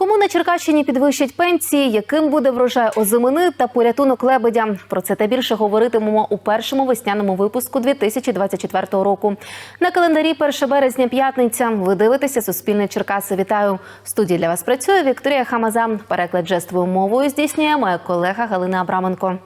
Кому на Черкащині підвищать пенсії, яким буде врожай озимини та порятунок лебедя? Про це та більше говоритимемо у першому весняному випуску 2024 року. На календарі 1 березня п'ятниця. Ви дивитеся Суспільне Черкаси. Вітаю! В студії для вас працює Вікторія Хамаза. Переклад жестовою мовою здійснює моя колега Галина Абраменко.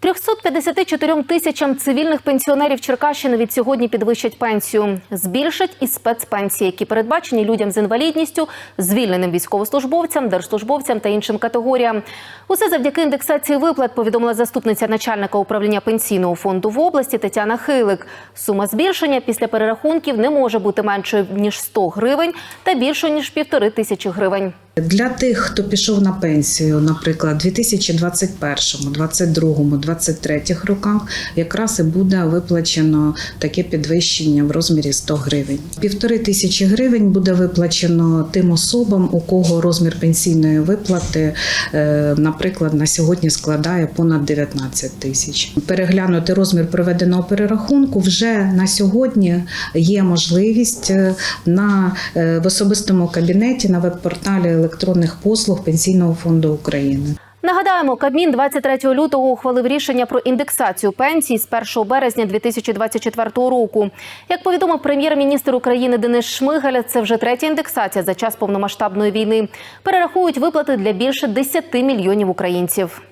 354 тисячам цивільних пенсіонерів Черкащини від сьогодні підвищать пенсію. Збільшать і спецпенсії, які передбачені людям з інвалідністю, звільненим військовослужбовцям, держслужбовцям та іншим категоріям. Усе завдяки індексації виплат повідомила заступниця начальника управління пенсійного фонду в області Тетяна Хилик. Сума збільшення після перерахунків не може бути меншою ніж 100 гривень та більшою ніж півтори тисячі гривень. Для тих, хто пішов на пенсію, наприклад, 2021, 22, 23 роках, якраз і буде виплачено таке підвищення в розмірі 100 гривень. Півтори тисячі гривень буде виплачено тим особам, у кого розмір пенсійної виплати, е, наприклад, на сьогодні складає понад 19 тисяч. Переглянути розмір проведеного перерахунку вже на сьогодні є можливість е, на е, в особистому кабінеті на веб-порталі електронних послуг Пенсійного фонду України. Нагадаємо, Кабмін 23 лютого ухвалив рішення про індексацію пенсій з 1 березня 2024 року. Як повідомив прем'єр-міністр України Денис Шмигаль, це вже третя індексація за час повномасштабної війни. Перерахують виплати для більше 10 мільйонів українців.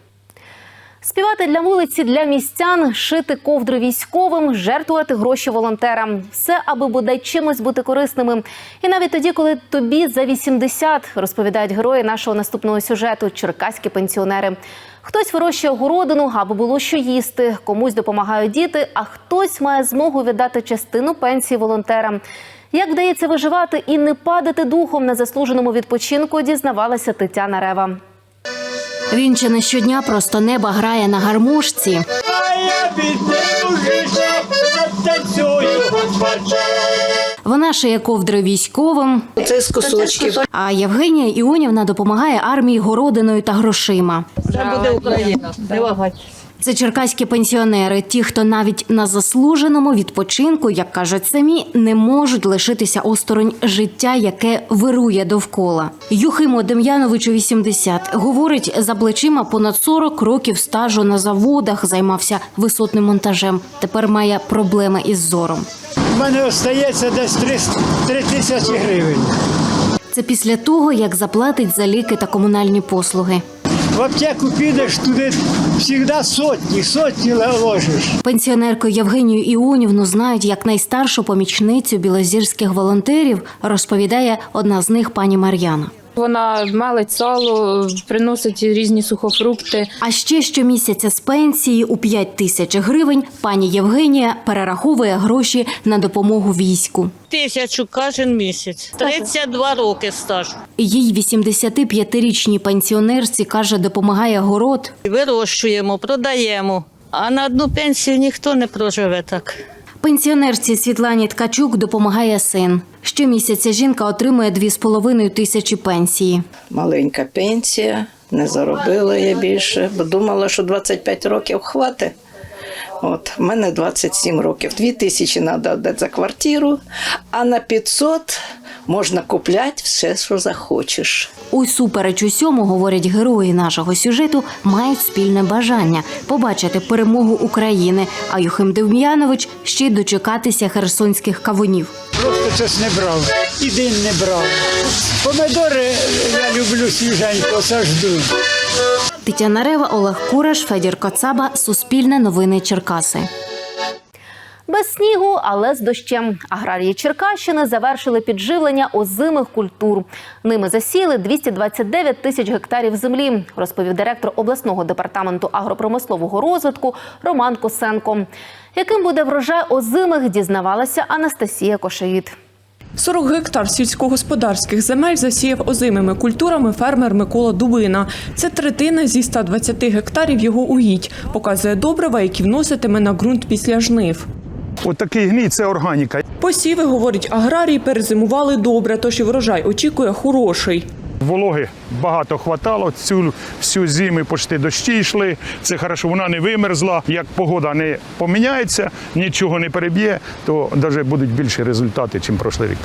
Співати для вулиці для містян, шити ковдри військовим, жертвувати гроші волонтерам. Все, аби бодай чимось бути корисними. І навіть тоді, коли тобі за 80, розповідають герої нашого наступного сюжету черкаські пенсіонери. Хтось вирощує городину, аби було що їсти, комусь допомагають діти, а хтось має змогу віддати частину пенсії волонтерам. Як вдається виживати і не падати духом на заслуженому відпочинку, дізнавалася Тетяна Рева. Він чи не щодня просто неба грає на гармошці. Вона шиє ковдри військовим. Це з кусочків. А Євгенія Іонівна допомагає армії городиною та грошима. Це буде Україна. Не вагать. Це черкаські пенсіонери, ті, хто навіть на заслуженому відпочинку, як кажуть самі, не можуть лишитися осторонь життя, яке вирує довкола. Юхиму Дем'яновичу 80. говорить за плечима понад 40 років стажу на заводах, займався висотним монтажем. Тепер має проблеми із зором. У мене остається десь 3, 3 тисячі гривень. Це після того, як заплатить за ліки та комунальні послуги. В аптеку підеш туди завжди сотні, сотні ложиш. Пенсіонерку Євгенію Іонівну знають як найстаршу помічницю білозірських волонтерів, розповідає одна з них пані Мар'яна. Вона мелить сало, приносить різні сухофрукти. А ще щомісяця з пенсії у 5 тисяч гривень пані Євгенія перераховує гроші на допомогу війську. Тисячу кожен місяць. 32 роки стажу. Їй 85-річній пенсіонерці каже, допомагає город. Вирощуємо, продаємо. А на одну пенсію ніхто не проживе так. Пенсіонерці Світлані Ткачук допомагає син. Щомісяця жінка отримує 2,5 тисячі пенсії. маленька пенсія, не заробила я більше, бо думала, що 25 років хватить. От, в мене 27 років. 2 тисячі треба віддати за квартиру, а на 500 можна купляти все, що захочеш. Усупереч усьому, говорять герої нашого сюжету, мають спільне бажання побачити перемогу України. А Юхим Дем'янович ще й дочекатися херсонських кавунів. Просто щось не брав. І день не брав. Помидори я люблю свіженько, сажду. Тетяна Рева, Олег Кураш, Федір Коцаба, Суспільне новини Черкаси. Без снігу, але з дощем. Аграрії Черкащини завершили підживлення озимих культур. Ними засіли 229 тисяч гектарів землі, розповів директор обласного департаменту агропромислового розвитку Роман Косенко. Яким буде врожай озимих, дізнавалася Анастасія Кошеїд. 40 гектар сільськогосподарських земель засіяв озимими культурами фермер Микола Дубина. Це третина зі 120 гектарів його угідь. Показує добрива, які вноситиме на ґрунт після жнив. От такий гній це органіка. Посіви, говорить аграрій, перезимували добре, тож і врожай очікує хороший. Вологи багато хватало. Цю всю зиму почти дощі йшли. Це хорошо, вона не вимерзла. Як погода не поміняється, нічого не переб'є, то навіть будуть більші результати, ніж прошлий рік.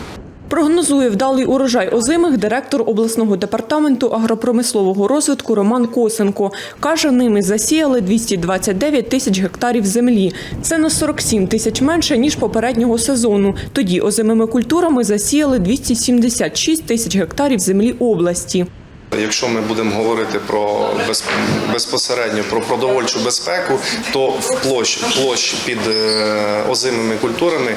Прогнозує вдалий урожай озимих директор обласного департаменту агропромислового розвитку Роман Косенко. Каже, ними засіяли 229 тисяч гектарів землі. Це на 47 тисяч менше, ніж попереднього сезону. Тоді озимими культурами засіяли 276 тисяч гектарів землі області. Якщо ми будемо говорити про без, безпосередньо про продовольчу безпеку, то в площ, площ під е, озимими культурами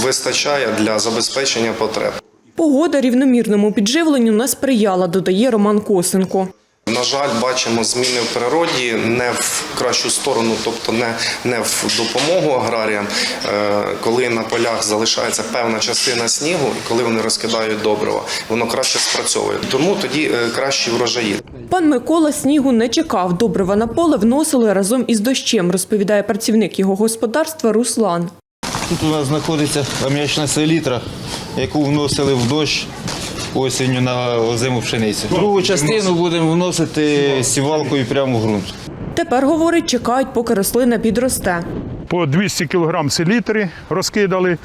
вистачає для забезпечення потреб. Погода рівномірному підживленню не сприяла, додає Роман Косенко. На жаль, бачимо зміни в природі не в кращу сторону, тобто не, не в допомогу аграріям, е, коли на полях залишається певна частина снігу, і коли вони розкидають добрива, воно краще спрацьовує. Тому тоді е, кращі врожаї. Пан Микола снігу не чекав. Добрива на поле вносили разом із дощем, розповідає працівник його господарства Руслан. Тут у нас знаходиться ам'ячна селітра, яку вносили в дощ осінню на озиму пшеницю. Другу частину будемо вносити сівалкою прямо в ґрунт. Тепер, говорить, чекають, поки рослина підросте. По 200 кг селітри розкидали.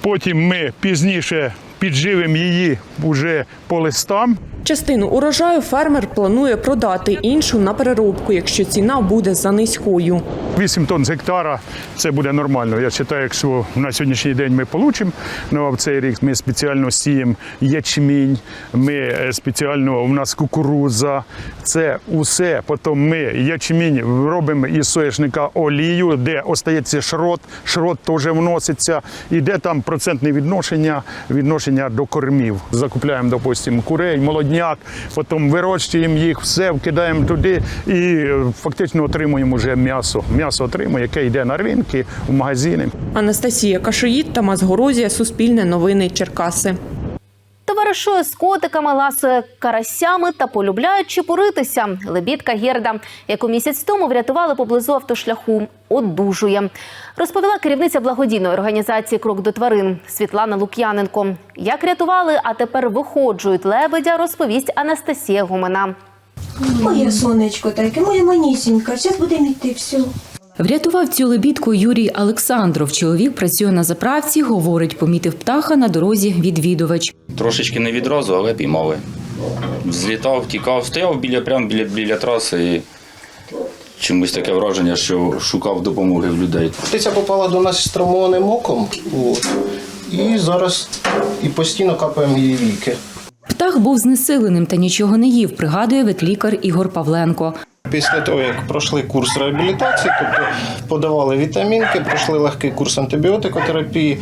Потім ми пізніше підживимо її вже по листам. Частину урожаю фермер планує продати, іншу на переробку, якщо ціна буде за низькою. 8 тонн з гектара це буде нормально. Я вважаю, якщо на сьогоднішній день ми отримаємо, ну а в цей рік ми спеціально сіємо ячмінь, ми е, спеціально у нас кукурудза. Це усе. Потім ми ячмінь робимо із соняшника олію, де остається шрот, шрот теж вноситься. І де там процентне відношення, відношення до кормів. Закупляємо, допустимо, курей, молодняк, потім вирощуємо їх, все вкидаємо туди і е, фактично отримуємо вже м'ясо. М'ясо отримує, яке йде на ринки, в магазини. Анастасія Кашоїд, Тамас Горозія, Суспільне новини Черкаси. Товаришує з котиками, ласує карасями та полюбляють чепуритися. Лебідка Герда, яку місяць тому врятували поблизу автошляху, одужує. Розповіла керівниця благодійної організації Крок до тварин Світлана Лук'яненко. Як рятували, а тепер виходжують лебедя, розповість Анастасія Гумена. Моє сонечко таке, моя манісінька, зараз будемо йти все. Врятував цю лебідку Юрій Олександров. Чоловік працює на заправці, говорить, помітив птаха на дорозі відвідувач. Трошечки не відразу, але піймали. Злітав, тікав, стояв біля прямо біля, біля траси і чомусь таке враження, що шукав допомоги в людей. Птиця попала до нас з травмованим оком. От. І зараз і постійно капаємо її віки. Птах був знесиленим та нічого не їв, пригадує ветлікар Ігор Павленко. Після того, як пройшли курс реабілітації, тобто подавали вітамінки, пройшли легкий курс антибіотикотерапії,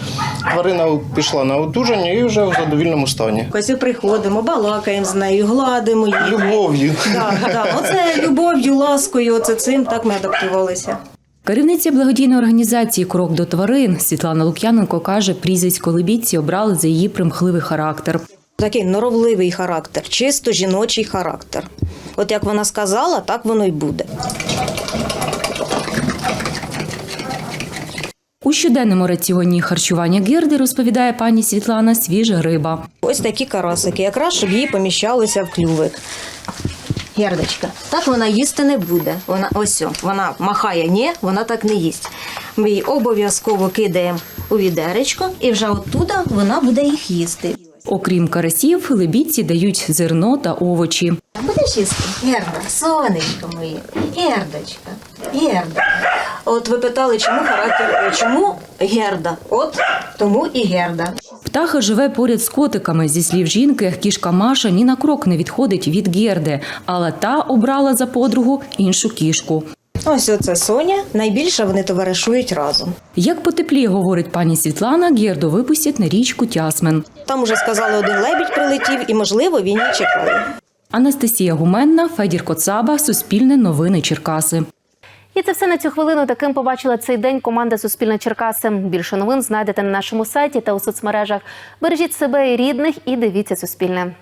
тварина пішла на одужання і вже в задовільному стані. Ось приходимо, балакаємо з нею, гладимо її. Любов'ю. Да, да. Оце любов'ю, ласкою, оце цим так ми адаптувалися. Керівниця благодійної організації Крок до тварин Світлана Лук'яненко каже, прізвисько лебідці обрали за її примхливий характер. Такий норовливий характер, чисто жіночий характер. От як вона сказала, так воно й буде. У щоденному раціоні харчування гірди розповідає пані Світлана свіжа риба. Ось такі карасики, якраз щоб їй поміщалося в клювик. Гердочка, так вона їсти не буде. Вона ось вона махає, ні, вона так не їсть. Ми її обов'язково кидаємо у відеречко, і вже оттуда вона буде їх їсти. Окрім карасів, лебідці дають зерно та овочі. Їсти? Герда, сонечко моє, Гердочка, Герда. От ви питали, чому характер, чому Герда? От тому і Герда. Птаха живе поряд з котиками. Зі слів жінки, кішка Маша ні на крок не відходить від Герди, але та обрала за подругу іншу кішку. Ось оце Соня. Найбільше вони товаришують разом. Як потепліє, говорить пані Світлана, Герду випустять на річку Тясмен. Там уже сказали, один лебідь прилетів, і можливо він її чекає. Анастасія Гуменна, Федір Коцаба, Суспільне новини Черкаси. І це все на цю хвилину. Таким побачила цей день команда Суспільне Черкаси. Більше новин знайдете на нашому сайті та у соцмережах. Бережіть себе і рідних і дивіться Суспільне.